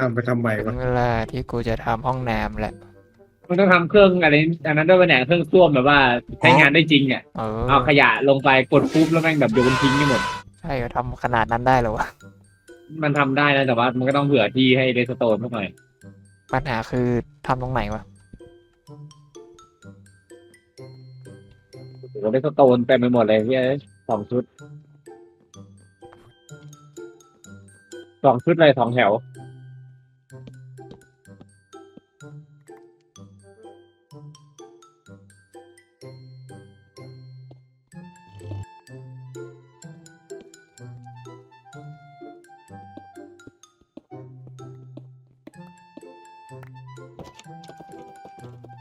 ทำไปทำไมถึวะงเวลาที่กูจะทำห้องน้ำแหละ มันต้องทำเครื่องอะไรอันนั้นด้วยวะเนี่ยเครื่องส้วมแบบว่าใช้งานได้จริงเนี่ยเออเอาขยะลงไปกดปุ๊บแล้วแม่งแบบโยนทิ้งให้หมด ใช่ก็ทำขนาดนั้นได้เหรอวะ มันทำได้นะแต่ว่ามันก็ต้องเผื่อที่ให้เดสโตนสักหน่อยปัญหาคือทำตรงไหนวะโอ้โหเดสโตนเต็มไปหมดเลยพี่เอ้ยสองชุดสองชุดเลยสองแถว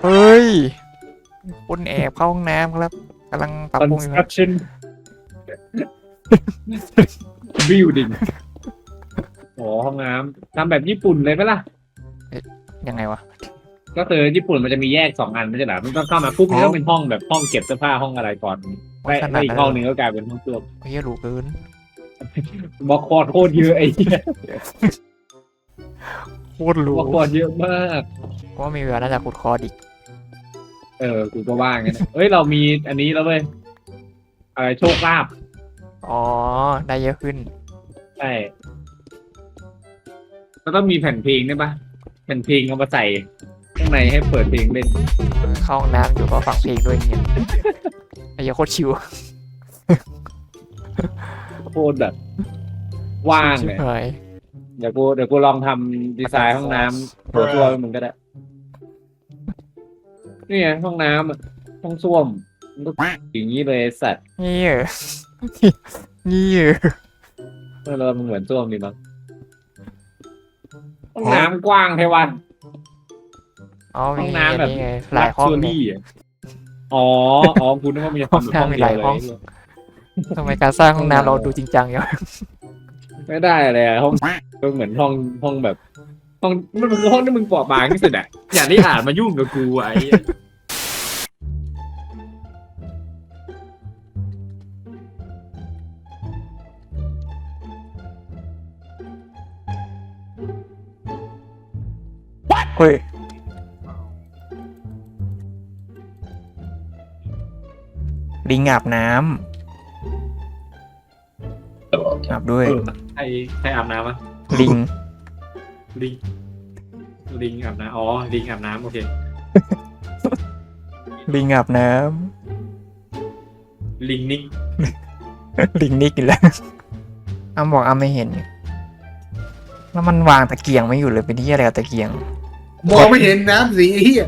เฮ้ยคนแอบเข้าห้องน้ำครับกำลังปรับปรุงอยู่ครับ construction building โอ้ห้องน้ำทำแบบญี่ปุ่นเลยไหมล่ะยังไงวะ ก็คือญี่ปุ่นมันจะมีแยกสองอันไม่ใช่เหรอมันก็เข้ามาปุ๊บมันก็เป็นห้องแบบห้องเก็บเสื้อผ้าห้องอะไรก่อนไปขนาดนั้นแล้วอีกห้องหนึ่งก็กลายเป็นห้องส้วมเฮียหรูเกินบล็อกคอร์ดโคตรเยอะไอ้เหี้ยโคตรหรูบล็อกคอร์ดเยอะมากเพราะว่ามีเวลาน่าจะขุดคอร์ดอีกเออกูก็ว่างงั้นนะเอ้ยเรามีอันนี้แล้วเว้ยอะไรโชคลาภอ๋อได้เยอะขึ้นใช่ก็ต้องมีแผ่นเพลงด้วยปะแผ่นเพลงเอามาใส่ ข้างในให้เปิดเพลงเล่นเข้าห้องน้ำอยู่ก็ฟังเพลงด้วยเงี้ยไอ้เหี้ยโคตรชิวโคตรแบบว่างชิบเลยหายเดี๋ยวกูเดี๋ยวกูลองทำดีไซน์ห้องน้ำตัวตัวมึงก็ได้นี่ไงห้องน้ำอะห้องส้วมมันก็อย่างนี้เลยไอ้สัตว์นี่เหรอนี่เหรอเออเรามันเหมือนส้วมดีมั้งห้องน้ำกว้างเทวัน อ๋อห้มีองน้ำแบบนี่ไงหลายห้องลักชัวเนี่ยรี่อะอ๋ออ๋อคุณนึกว่ามีห้องห้องน้ำมีหลายเดีวห้องเลทำไมการสร้างห้องน้ำเราดูจริงจังอย่างไม่ได้เลยอะห้องก็เหมือนห้องห้องแบบห้องมันคือห้องที่มึงปลอบบางที่สุดอะอย่างที่อ่านมายุ่งกับกูอะไอ้เลิงอาบน้ำอาบด้วยเออใครใครอาบน้ำอะลิง ลิง ลิงอาบน้ำอ๋อ ลิงอาบน้ำโอเค ลิงอาบน้ลิงนิกำลิงนิกอีกแล้วอ้ำบอกอ้ำไม่เห็น แล้วมันวางตะเกียงไม่อยู่เลยเป็นที่อะไรกับตะเกียง มองไม่เห็นน้ำสีเฮีย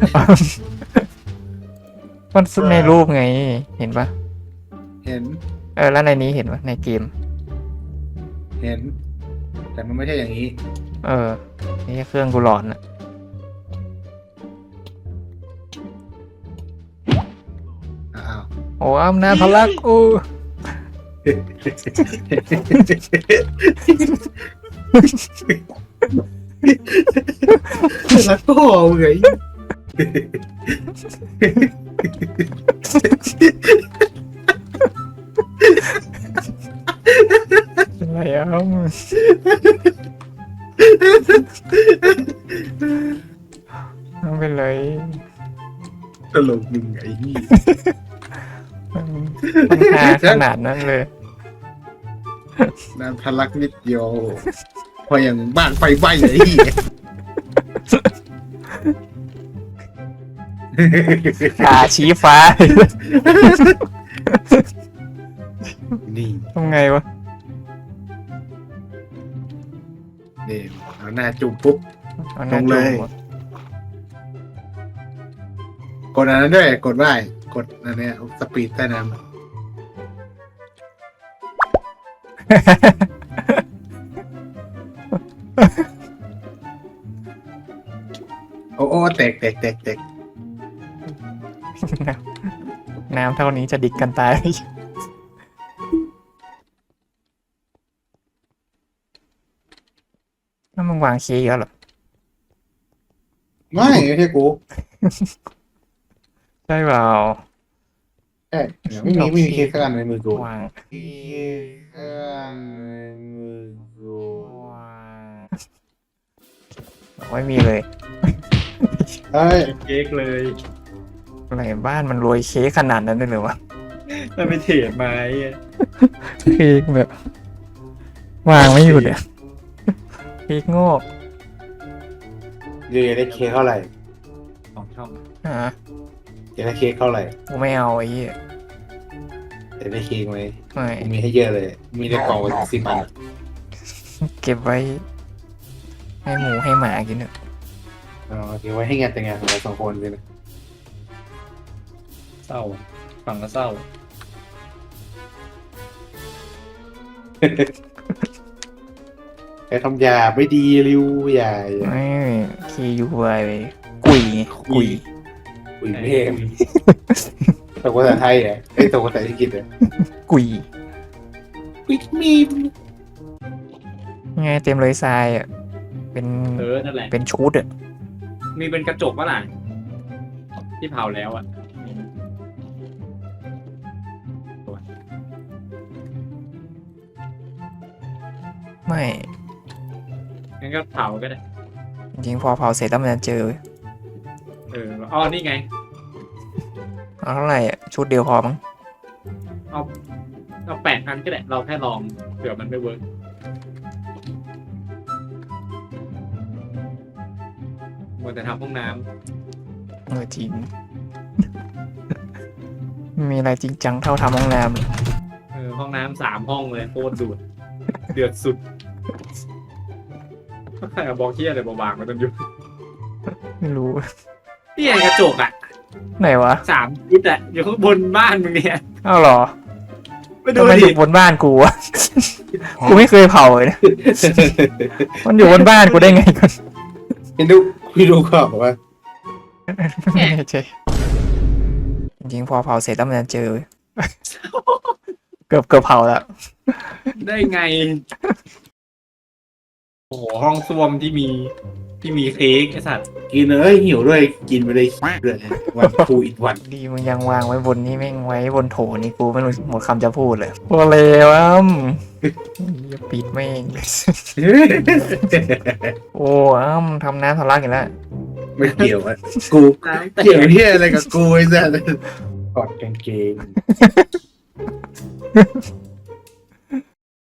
มันในรูปไง เห็นปะเห็น เออแล้วในนี้เห็นปะในเกม เห็น แต่มันไม่ใช่อย่างนี้ เออนี่เครื่องกูหลอนอะอ้าวโอ้อ้ำน้ำทะลักอู้แล้วก็มึงไง อะไรอ้ำไม่เป็นไรตลกมึงไงนี่มันหาขนาดนั้นเลยน้ำทะลักนิดเดียวพออย่างบ้านไฟไหม้ไอ้เหี้ยขาชี้ฟ้า นี่ทำไงวะ นี่เอาหน้าจุ่มปุ๊บ อาหน้าลงเลย จุ่มอะกดอันนั้นด้วย กดว่ายกดอันเนี้ยสปีดใต้น้ำ โอ้โอ้แตกแตกแตกแตก น้ำเท่านี้จะดิกกันตายนั่นมึงวางคีย์แล้วเหรอ ไม่ไม่ใช่กูใช่เปล่าเอ้ยไม่มีไม่มีเคสสักอันในมือกูวางเคสสักอันในมือกูวางไม่มีเลยเอ้ย เค้กเลย อะไรบ้านมันรวยเค้กขนาดนั้นเลยเหรอวะมันไปเทรดมาไอ้เหี้ยเค้กแบบ วางไม่อยู่เนี่ยเค้กโงอกยูอยากได้เค้กเท่าไหร่สองช่องอะอยากได้เค้กเท่าไหร่กูไม่เอาไอ้เหี้ยอยากได้เค้กไหมไม่กูมีให้เยอะเลย มีในกล่องวันสิบอันเก็บไว้ ให้หมูให้หมากินเถอะเอาเก็บไว้ให้งานแต่งงานของเราสองคนเลยนะ เศร้าฟังแล้วเศร้า ไอ้คำหยาบไม่ดีริวใหญ่ไม่คียูไวกุยไงกุยอุ้ยไม่เองตกภาษาไทยอะไอ้ยตกภาษาอังกฤษอะกุยวิกมีไงเต็มเลยทรายอะเป็นเออนั่นแหละ เป็นชุดอะมีเป็นกระจกปะล่ะที่เผาแล้วอะ ไม่งั้นก็เผาก็ได้จริงๆพอเผาเสร็จแล้วมันจะเจอเอออ๋อนี่ไง เอาเท่าไหร่อะชุดเดียวพอมั้งเราแปดพันก็ได้เราแค่ลองเผื่อมันไม่เวิร์กมัวแต่ทำห้องน้เออจริง ไม่มีอะไรจริงจังเท่าทำห้องน้ำเลยำเออห้องน้ำสามห้องเลยโคตรดูดเดือดสุดใครเอา บอกเที่ยอะไรบางๆมาจนอยู่ไม่รู้นี่ไงกระจกอะไหนวะสามฟุตอะอยู่ข้างบนบ้านมึงเนี่ยอ้าวเหรอไปดูทำไมอดิยู่บนบ้านกูวะ กูไม่เคยเผาเลยนะมันอยู่บนบ้านกูได้ไงกันพี่ดูพี่ดูขอบว่าไม่แน่ใจจริงๆพอเผาเสร็จแล้วมันจะเจอเกือบเกือบเผาแล้วได้ไง โอ้โหห้องส้วมที่มีที่มีเค้กไอ้สัตว์กินเอ้ยหิวด้วยกินไปเลยด้วยวันทูอิดวันดีมึงยังวางไว้บนนี้แม่งไว้บนโถนี่กูไม่รู้หมดคำจะพูดเลยโอเลวอะอย่าปิดแม่งเลยโอ้อ้ำทำน้ำทะลักอีกแล้วไม่เกี่ยวอะกูน้ำแต่เกี่ยวที่อะไรกับกูไอ้สัสถอดกางเกง